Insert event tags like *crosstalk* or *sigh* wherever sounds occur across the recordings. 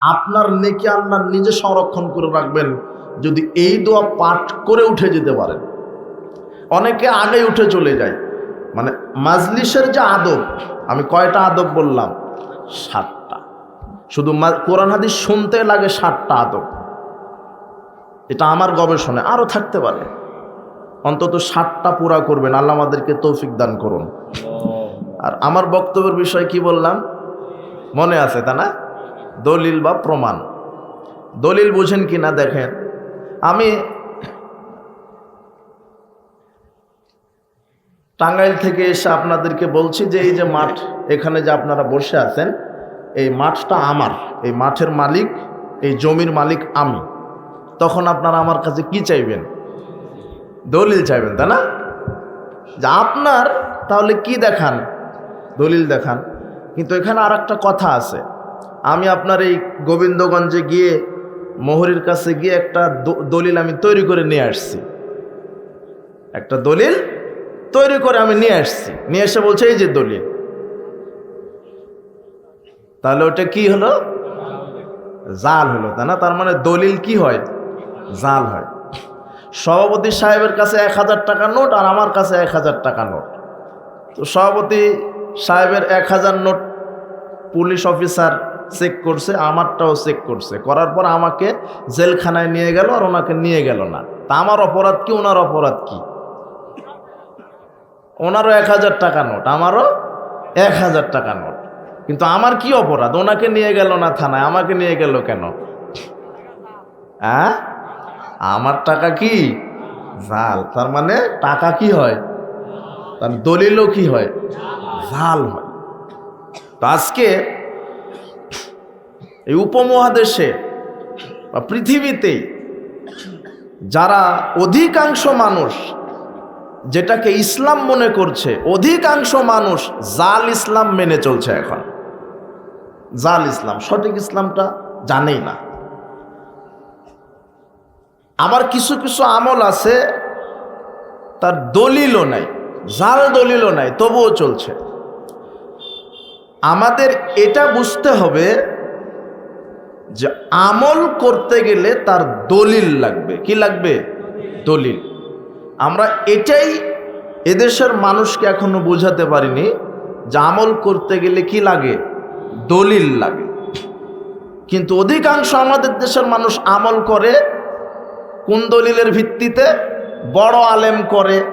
আপনার নেকি আল্লাহ নিজে সংরক্ষণ করে রাখবেন, যদি এই দোয়া পাঠ করে উঠে যেতে পারেন। অনেকে আগে উঠে চলে যায়। মানে মাজলিসের যে আদব, আমি কয়টা আদব বললাম? সাতটা। শুধু কোরআন হাদিস শুনতে লাগে সাতটা আদব। এটা আমার গবেষণায় আরও থাকতে পারে। অন্তত ষাটটা পুরা করবেন, আল্লাহ আমাদেরকে তৌফিক দান করুন। আর আমার বক্তব্যের বিষয় কি বললাম? মনে আছে তা না? দলিল বা প্রমাণ। দলিল বুঝেন কি না দেখেন। আমি টাঙ্গাইল থেকে এসে আপনাদেরকে বলছি যে, এই যে মাঠ এখানে যে আপনারা বসে আছেন, এই মাঠটা আমার, এই মাঠের মালিক, এই জমির মালিক আমি। তখন আপনারা আমার কাছে কি চাইবেন? দলিল চাইবেন, তাই না? যে আপনার, তাহলে কি দেখান? দলিল দেখান। কিন্তু এখানে আর কথা আছে। আমি আপনার এই গোবিন্দগঞ্জে গিয়ে, মোহরির কাছে গিয়ে একটা দলিল আমি তৈরি করে নিয়ে আসছি। একটা দলিল তৈরি করে আমি নিয়ে আসছি। নিয়ে এসে বলছে, এই যে দলিল। তাহলে ওটা কি হলো? জাল হলো, তাই না? তার মানে দলিল কি হয়? জাল হয়। সভাপতি সাহেবের কাছে এক হাজার টাকা নোট আর আমার কাছে এক হাজার টাকা নোট। তো সভাপতি সাহেবের এক হাজার নোট পুলিশ অফিসার চেক করছে, আমারটাও চেক করছে। করার পর আমাকে জেলখানায় নিয়ে গেল আর ওনাকে নিয়ে গেল না। তা আমার অপরাধ কি, ওনার অপরাধ কি? ওনারও এক হাজার টাকা নোট, আমারও এক হাজার টাকা নোট। কিন্তু আমার কি অপরাধ? ওনাকে নিয়ে গেল না থানায়, আমাকে নিয়ে গেল কেন? হ্যাঁ আমার টাকা কি? জাল। তার মানে টাকা কি হয়? তার দলিলও কি হয়? জাল হয়। তো আজকে এই উপমহাদেশে বা পৃথিবীতেই যারা অধিকাংশ মানুষ যেটাকে ইসলাম মনে করছে, অধিকাংশ মানুষ জাল ইসলাম মেনে চলছে এখন। জাল ইসলাম, সঠিক ইসলামটা জানেই না। আমার কিছু কিছু আমল আছে, তার দলিলও নাই, জাল দলিলও নাই, তবুও চলছে। আমাদের এটা বুঝতে হবে যে আমল করতে গেলে তার দলিল লাগবে। কি লাগবে? দলিল। আমরা এটাই এদেশের মানুষকে এখনও বোঝাতে পারিনি যে আমল করতে গেলে কি লাগে? দলিল লাগে। কিন্তু অধিকাংশ আমাদের দেশের মানুষ আমল করে কোন দলিলের ভিত্তিতে? বড় আলেম করে,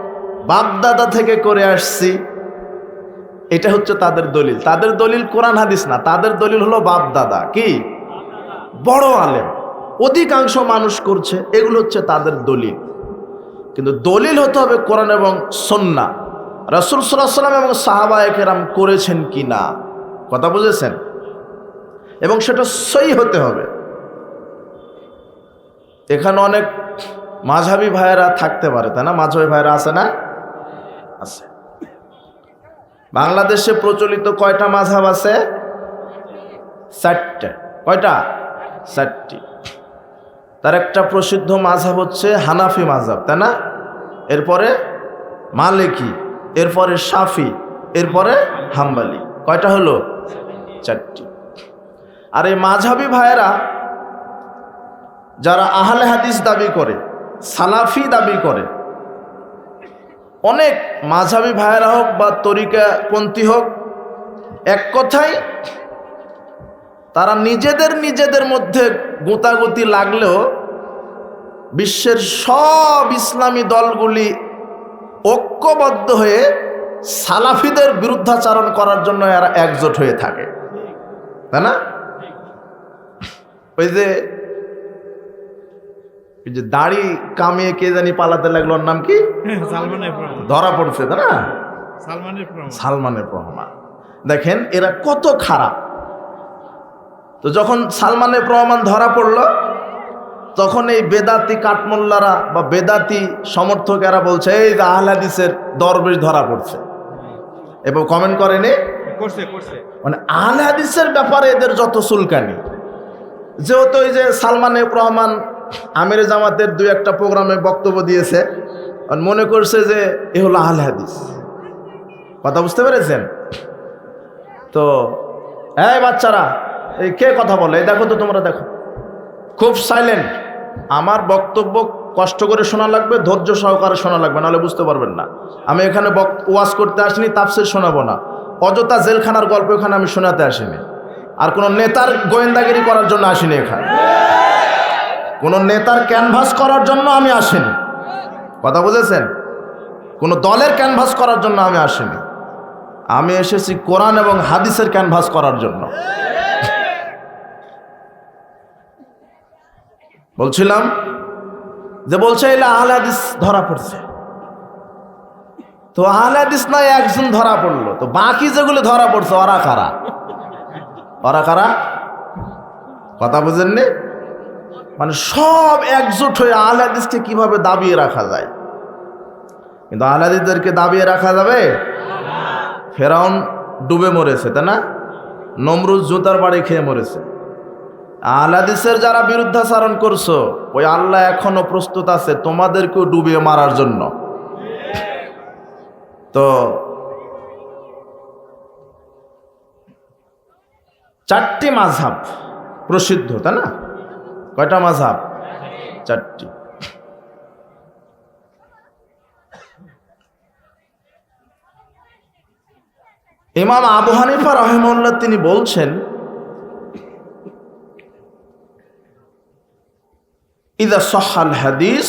বাপদাদা থেকে করে আসছি। এটা হচ্ছে তাদের দলিল। তাদের দলিল কোরআন হাদিস না, তাদের দলিল হলো বাপদাদা। কি? বড় আলেম। অধিকাংশ মানুষ করছে, এগুলো হচ্ছে তাদের দলিল। কিন্তু দলিল হতে হবে কোরআন এবং সন্না। রসুল সাল্লাম এবং সাহাবা একেরাম করেছেন কি না? কথা বুঝেছেন? এবং সেটা সই হতে হবে। এখানে অনেক মাঝাবি ভাইয়েরা থাকতে পারে, তাই না? মাঝাবি ভাইয়েরা আছে না? আছে। বাংলাদেশে প্রচলিত কয়টা মাঝাব আছে? চারটে। কয়টা? চারটি। তার একটা প্রসিদ্ধ মাঝাব হচ্ছে হানাফি মাঝাব তাই না? এরপরে মালিকি, এরপরে সাফি এরপরে হাম্বালি। কয়টা হলো? চারটি। আর এই মাঝাবি ভাইয়েরা যারা আহলে হাদিস দাবি করে, সালাফি দাবি করে, অনেক মাঝাবি ভাইয়েরা হোক বা তরিকাপন্থী হোক, এক কথায় তারা নিজেদের নিজেদের মধ্যে গোতাগুতি লাগলেও বিশ্বের সব ইসলামী দলগুলি ঐক্যবদ্ধ হয়ে সালাফিদের বিরুদ্ধাচারণ করার জন্য এরা একজোট হয়ে থাকে। তাই না? ওই যে ওই যে দাড়ি কামিয়ে কে জানি পালাতে লাগল ওর নাম কি? *laughs* ধরা পড়ছে তাই না? সালমানের সালমানের রহমান দেখেন এরা কত খারাপ। তো যখন সালমানের রহমান ধরা পড়ল তখন এই বেদাতি কাঠমোল্লারা বা বেদাতি সমর্থকেরা বলছে এই যে আহলাদিসের দরবেশ ধরা পড়ছে। এবং কমেন্ট করেনি মানে আহলে হাদিসের ব্যাপারে এদের যত চুলকানি। যেহেতু ওই যে সালমান এফ রহমান আমির জামাতের দুই একটা প্রোগ্রামে বক্তব্য দিয়েছে মনে করছে যে এ হলো আহলে হাদিস কথা বুঝতে পেরেছেন? তো এই বাচ্চারা এই কে কথা বলে? দেখো তো তোমরা দেখো। খুব সাইলেন্ট আমার বক্তব্য কষ্ট করে শোনা লাগবে, ধৈর্য সহকারে শোনা লাগবে, নাহলে বুঝতে পারবেন না। আমি এখানে ওয়াজ করতে আসিনি, তাফসির শোনাবো না। অযথা জেলখানার গল্প এখানে আমি শোনাতে আসিনি। আর কোনো নেতার গোয়েন্দাগিরি করার জন্য আসিনি এখানে। কোনো নেতার ক্যানভাস করার জন্য আমি আসিনি। কথা বুঝেছেন? কোনো দলের ক্যানভাস করার জন্য আমি আসিনি। আমি এসেছি কোরআন এবং হাদিসের ক্যানভাস করার জন্য। বলছিলাম যে বলছে, এলে আহলে হাদিস ধরা পড়ছে। তো আহলে হাদিস নাই একজন ধরা পড়ল। তো বাকি যেগুলো ধরা পড়ছে, ওরা কারা? ওরা কারা? কথা বুঝেননি? মানে সব একজোট হয়ে আহলে হাদিসকে কীভাবে দাবিয়ে রাখা যায়? কিন্তু আহলে হাদিসদেরকে দাবিয়ে রাখা যাবে? ফেরাউন ডুবে মরেছে, তাই না? নমরুজ জুতার বাড়ি খেয়ে মরেছে। আহলাদিসের যারা বিরুদ্ধাচারণ করছ, ওই আল্লাহ এখনও প্রস্তুত আছে তোমাদেরকেও ডুবিয়ে মারার জন্য। তো চারটি মাঝহাব প্রসিদ্ধ, তাই না? কয়টা মাঝহাব? চারটি। ইমাম আবু হানিফা রহমুল্লাহ তিনি বলছেন ইদা সহাল হাদিস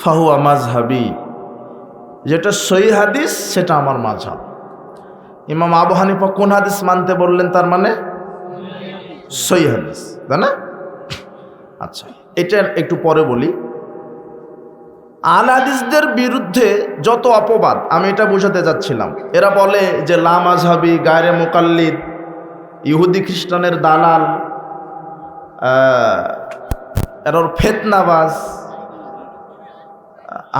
ফাহুয়া মাঝহাবি যেটা সই হাদিস, সেটা আমার মাঝহাব ইমাম আবু হানিফা কোন হাদিস মানতে বললেন তার মানে? সই হাদিস, তাই না? আচ্ছা এটা একটু পরে বলি। আল হাদিসদের বিরুদ্ধে যত অপবাদ, আমি এটা বোঝাতে যাচ্ছিলাম। এরা বলে যে লা মাঝহাবি গায়রে মোকাল্লিদ, ইহুদি খ্রিস্টানের দালাল এর ফেতনাবাজ।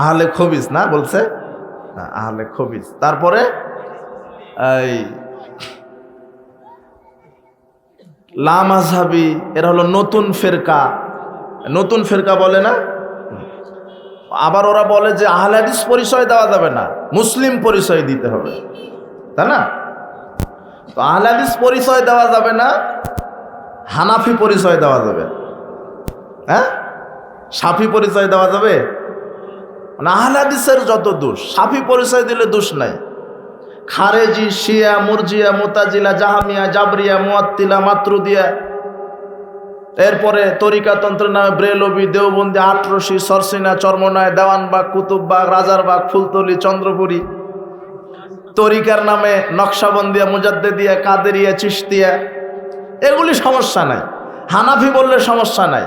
আহলে খবিস না বলছে? আহলে খবিস তারপরে এই লামাজহাবি এরা হলো নতুন ফেরকা। নতুন ফেরকা বলে না? আবার ওরা বলে যে আহলাদিস পরিচয় দেওয়া যাবে না, মুসলিম পরিচয় দিতে হবে। তাই না? তো আহলাদিস পরিচয় দেওয়া যাবে না, হানাফি পরিচয় দেওয়া যাবে। হ্যাঁ? সাফি পরিচয় দেওয়া যাবে? মানে আহলাদিসের যত দোষ, সাফি পরিচয় দিলে দোষ নাই। খারেজি, শিয়া, মুরজিয়া, মোতাজিলা, জাহামিয়া, জাবরিয়া, মুয়াত্তিলা, মাতরুদিয়া। এরপরে তরিকাতন্ত্রের নামে ব্রেলবি, দেওবন্দি আটরশি সরসিনা, চর্মনায়, দেওয়ানবাগ, কুতুববাগ, রাজারবাগ, ফুলতলি, চন্দ্রপুরী। তরিকার নামে নকশাবন্দিয়া, মুজাদ্দেদিয়া, কাদেরিয়া চিস্তিয়া এগুলি সমস্যা নাই। হানাফি বললে সমস্যা নাই।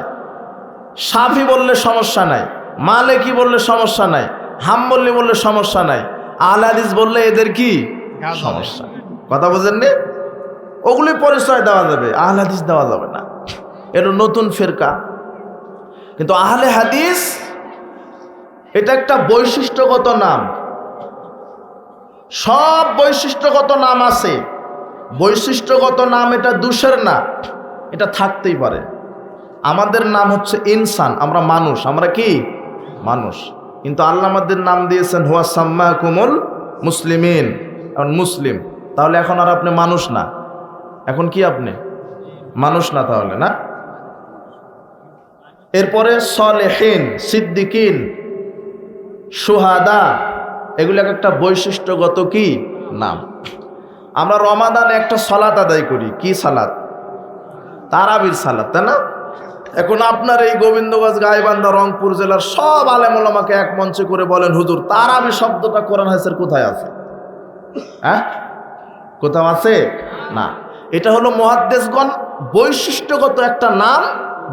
সাফি বললে সমস্যা নাই মালেকি বললে সমস্যা নাই হাম্বল্লি বললে সমস্যা নাই আলাদিস বললে এদের কি? সমস্যা। কথা বোঝেননি? ওগুলি পরিচয় দেওয়া যাবে আহলাদিস দেওয়া যাবে না। এটা নতুন ফেরকা। কিন্তু আহলে হাদিস এটা একটা বৈশিষ্ট্যগত নাম। সব বৈশিষ্ট্যগত নাম আছে। বৈশিষ্ট্যগত নাম এটা দুষের না এটা থাকতেই পারে। আমাদের নাম হচ্ছে ইনসান, আমরা মানুষ, আমরা কি? মানুষ। কিন্তু আল্লাহ আমাদের নাম দিয়েছেন, হুয়া সাম্মা কুমল মুসলিমিন। এখন মুসলিম, তাহলে এখন আর আপনি মানুষ না। এখন কি আপনি? মানুষ না তাহলে, না? এরপরে সলেহীন, সিদ্দিকিন, সুহাদা, এগুলো এক একটা বৈশিষ্ট্যগত কি? নাম। আমরা রমাদানে একটা সালাত আদায় করি। কি সালাত? তারাবির সালাত, তাই না? এখন আপনার এই গোবিন্দগঞ্জ গাইবান্ধা রংপুর জেলার সব আলেমুলামাকে এক মঞ্চে করে বলেন, হুজুর তারাবি শব্দটা কোরআন হাসের কোথায় আছে? হ্যাঁ? কোথাও আছে? না। এটা হলো মহাদ্দেশগণ বৈশিষ্ট্যগত একটা নাম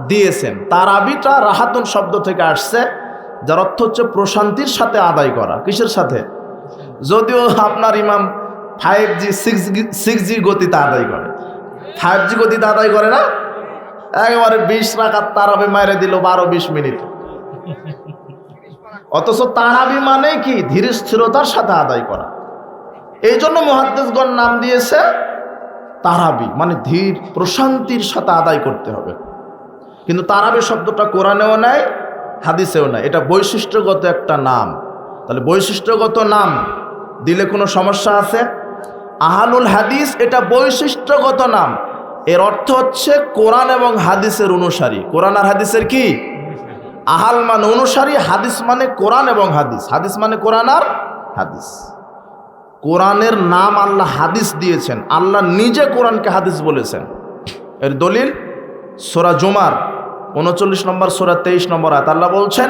দিয়েছেন। তারাবিটা রাহাতুন শব্দ থেকে আসছে, যার অর্থ হচ্ছে প্রশান্তির সাথে আদায় করা। কিসের সাথে? যদিও আপনার ইমাম five G six six G গতিতে আদায় করে। ফাইভ জি গতিতে আদায় করে না? একেবারে বিশ রাখার তারাবি মারে দিল বারো, বিশ মিনিট। অথচ তারাবি মানে কি? ধীর স্থিরতার সাথে আদায় করা। এই জন্য মহাদ্দেশগণ নাম দিয়েছে তারাবি মানে ধীর প্রশান্তির সাথে আদায় করতে হবে। কিন্তু তারাবি শব্দটা কোরআনেও নাই, হাদিসেও নাই। এটা বৈশিষ্ট্যগত একটা নাম। তাহলে বৈশিষ্ট্যগত নাম দিলে কোনো সমস্যা আছে? আহালুল হাদিস এটা বৈশিষ্ট্যগত নাম। এর অর্থ হচ্ছে কোরআন এবং হাদিসের অনুসারী। কোরআন আর হাদিসের কি? আহাল মানে অনুসারী, হাদিস মানে কোরআন এবং হাদিস। হাদিস মানে কোরআন আর হাদিস। কোরআনের নাম আল্লাহ হাদিস দিয়েছেন। আল্লাহ নিজে কোরআনকে হাদিস বলেছেন। এর দলিল সোরা জুমার, উনচল্লিশ নম্বর, সোরা তেইশ নম্বর আয়াত। আল্লাহ বলছেন,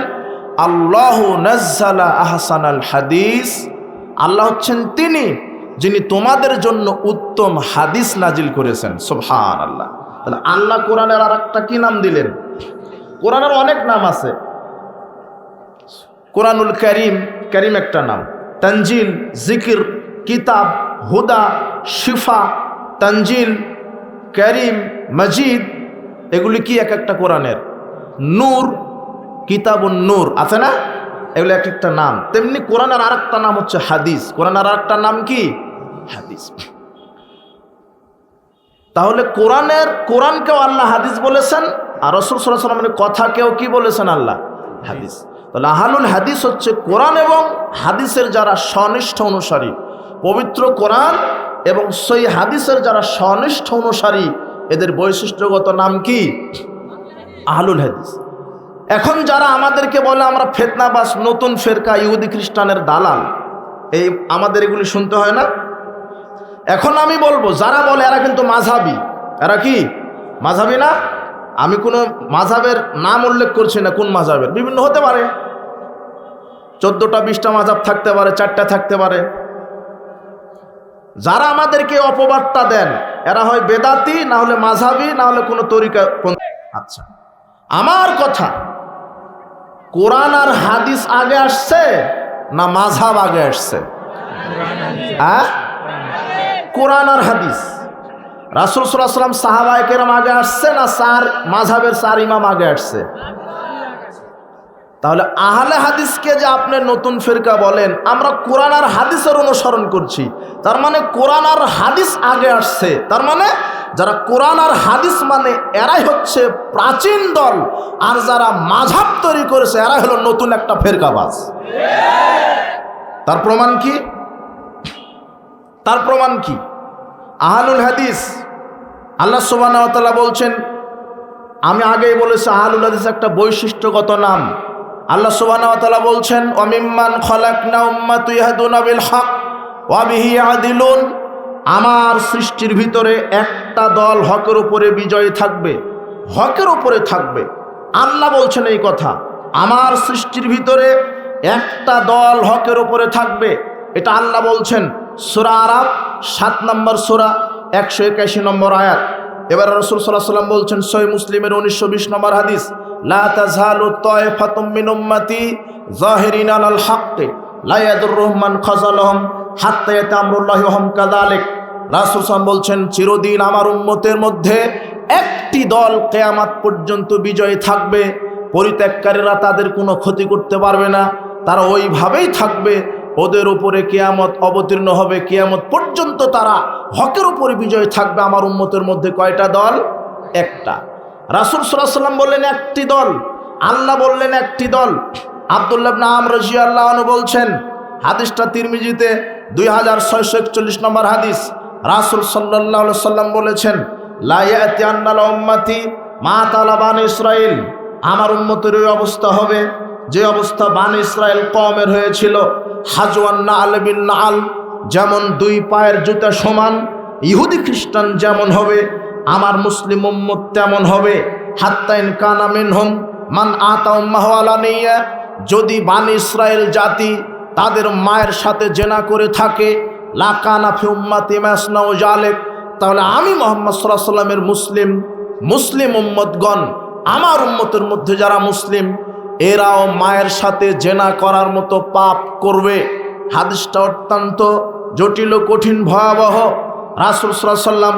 আল্লাহ নাজ্জালা আহসান আল হাদিস। আল্লাহ হচ্ছেন তিনি যিনি তোমাদের জন্য উত্তম হাদিস নাজিল করেছেন সুবহান আল্লাহ তাহলে আল্লাহ কোরআনের আর একটা কি নাম দিলেন? কোরআনের অনেক নাম আছে। কোরআনুল করিম করিম একটা নাম। তঞ্জিল জিকির, কিতাব, হুদা, শিফা তঞ্জিল করিম, মজিদ, এগুলি কি এক একটা কোরআনের? নূর, কিতাবুন নূর, আছে না? এগুলো এক একটা নাম। তেমনি কোরআনের আর একটা নাম হচ্ছে হাদিস। কোরআনের আর একটা নাম কি? হাদিস। তাহলে কোরআনের, কোরআনকেও আল্লাহ হাদিস বলেছেন, আর রসুল সাল্লামের কথাকেও কি বলেছেন আল্লাহ? হাদিস। তাহলে আহালুল হাদিস হচ্ছে কোরআন এবং হাদিসের যারা স্বনিষ্ঠ অনুসারী। পবিত্র কোরআন এবং সেই হাদিসের যারা স্বনিষ্ঠ অনুসারী, এদের বৈশিষ্ট্যগত নাম কি? আহলুল হাদিস। এখন যারা আমাদেরকে বলে আমরা ফেতনাবাস, নতুন ফেরকা, ইহুদি খ্রিস্টানের দালাল, এই আমাদের এগুলি শুনতে হয় না? এখন আমি বলব, যারা বলে এরা কিন্তু মাঝাবি এরা কি? মাঝাবি না? আমি কোনো মাঝাবের নাম উল্লেখ করছি না, কোন মাঝাবের বিভিন্ন হতে পারে। চোদ্দোটা, বিশটা মাঝাব থাকতে পারে, চারটা থাকতে পারে। যারা আমাদেরকে অপবাদটা দেন, এরা হয় বেদাতি, না হলে মাঝাবি না হলে কোনো তরিকা আচ্ছা। আমার কথা কোরআন আর হাদিস আগে আসছে না মাঝাব আগে আসছে? হ্যাঁ? কোরআন আর হাদিস। রাসুল সাল্লাম সাহাবায় কেরাম আগে আসছে না সার মাঝাবের সার ইমাম আগে আসছে? তাহলে আহলে হাদিসকে যে আপনি নতুন ফেরকা বলেন, আমরা কোরআন আর হাদিসের অনুসরণ করছি। তার মানে কোরআন আর হাদিস আগে আসছে। তার মানে যারা কোরআন আর হাদিস মানে এরাই হচ্ছে প্রাচীন দল, আর যারা মাঝাব তৈরি করেছে, এরাই হলো নতুন একটা ফেরকাবাজ। তার প্রমাণ কি? তার প্রমাণ কি? আহালুল হাদিস, আল্লাহ সুবাহ বলছেন, আমি আগেই বলেছি, আহালুল হাদিস একটা বৈশিষ্ট্যগত নাম। আল্লাহ সুবাহ বলছেন অমিম্মান খলাক না উম্মাতু ইয়াহদুনা বিল হক ওয়াবিহি আদিলুন আমার সৃষ্টির ভিতরে একটা দল হকের উপরে বিজয় থাকবে, হকের উপরে থাকবে। আল্লাহ বলছেন এই কথা, আমার সৃষ্টির ভিতরে একটা দল হকের উপরে থাকবে, এটা আল্লাহ বলছেন। সুরা আরাব সাত নম্বর সুরা, একশো একাশি নম্বর আয়াত। এবার রসুল সাল্লাহ সাল্লাম বলছেন সই মুসলিমের উনিশশো বিশ নম্বর হাদিস, লা তাজহালু তায়ফাতুম মিন উম্মতি জাহিরিন আলাল হাক্কি, লা ইয়াদুর রহমান খাযালাহুম হাত্তা ইয়াতামরুল্লাহি ওয়া হুম কাযালিক। রাসূল সাল্লাল্লাহু বলছেন, চিরদিন আমার উম্মতের মধ্যে একটি দল কিয়ামত পর্যন্ত বিজয়ী থাকবে। পরিত্যাগকারীরা তাদের কোনো ক্ষতি করতে পারবে না। তারা ওইভাবেই থাকবে। ওদের উপরে কেয়ামত অবতীর্ণ হবে। কেয়ামত পর্যন্ত তারা হকের উপরে বিজয় থাকবে। আমার উম্মতের মধ্যে কয়টা দল? একটা। রাসুল সাল্লাম বললেন, একটি দল। আল্লাহ বললেন, একটি দল। আবদুল্লাহ নাম রাজি আল্লাহ বলছেন, হাদিসটা তিরমিজিতে দুই হাজার ছয়শো একচল্লিশ নম্বর হাদিস। রাসুল সাল্লাহ সাল্লাম বলেছেন লাইয়াতি আন্নাল উম্মাতি মা তালাবান ইসরাইল আমার উম্মতের ওই অবস্থা হবে, যে অবস্থা বান ইসরায়েল কমের হয়েছিল। হাজওয়ান্না আলবিন আল যেমন দুই পায়ের জুতা সমান, ইহুদি খ্রিস্টান যেমন হবে, আমার মুসলিম উম্মত তেমন হবে। হাত্তাইন কানা মিনহুম মান আতা উম্মাহওয়ালা নিয়া, যদি বান ইসরায়েল জাতি তাদের মায়ের সাথে জেনা করে থাকে। লাকানা ফি উম্মাতি মাসনাউ জালেক তাহলে আমি মোহাম্মদ সাল্লাহ সাল্লামের মুসলিম মুসলিম উম্মতগণ, আমার উম্মতের মধ্যে যারা মুসলিম, এরাও মায়ের সাথে জেনা করার মতো পাপ করবে। হাদিসটা অত্যন্ত জটিল ও কঠিন, ভয়াবহ। রাসুল সাল্লাম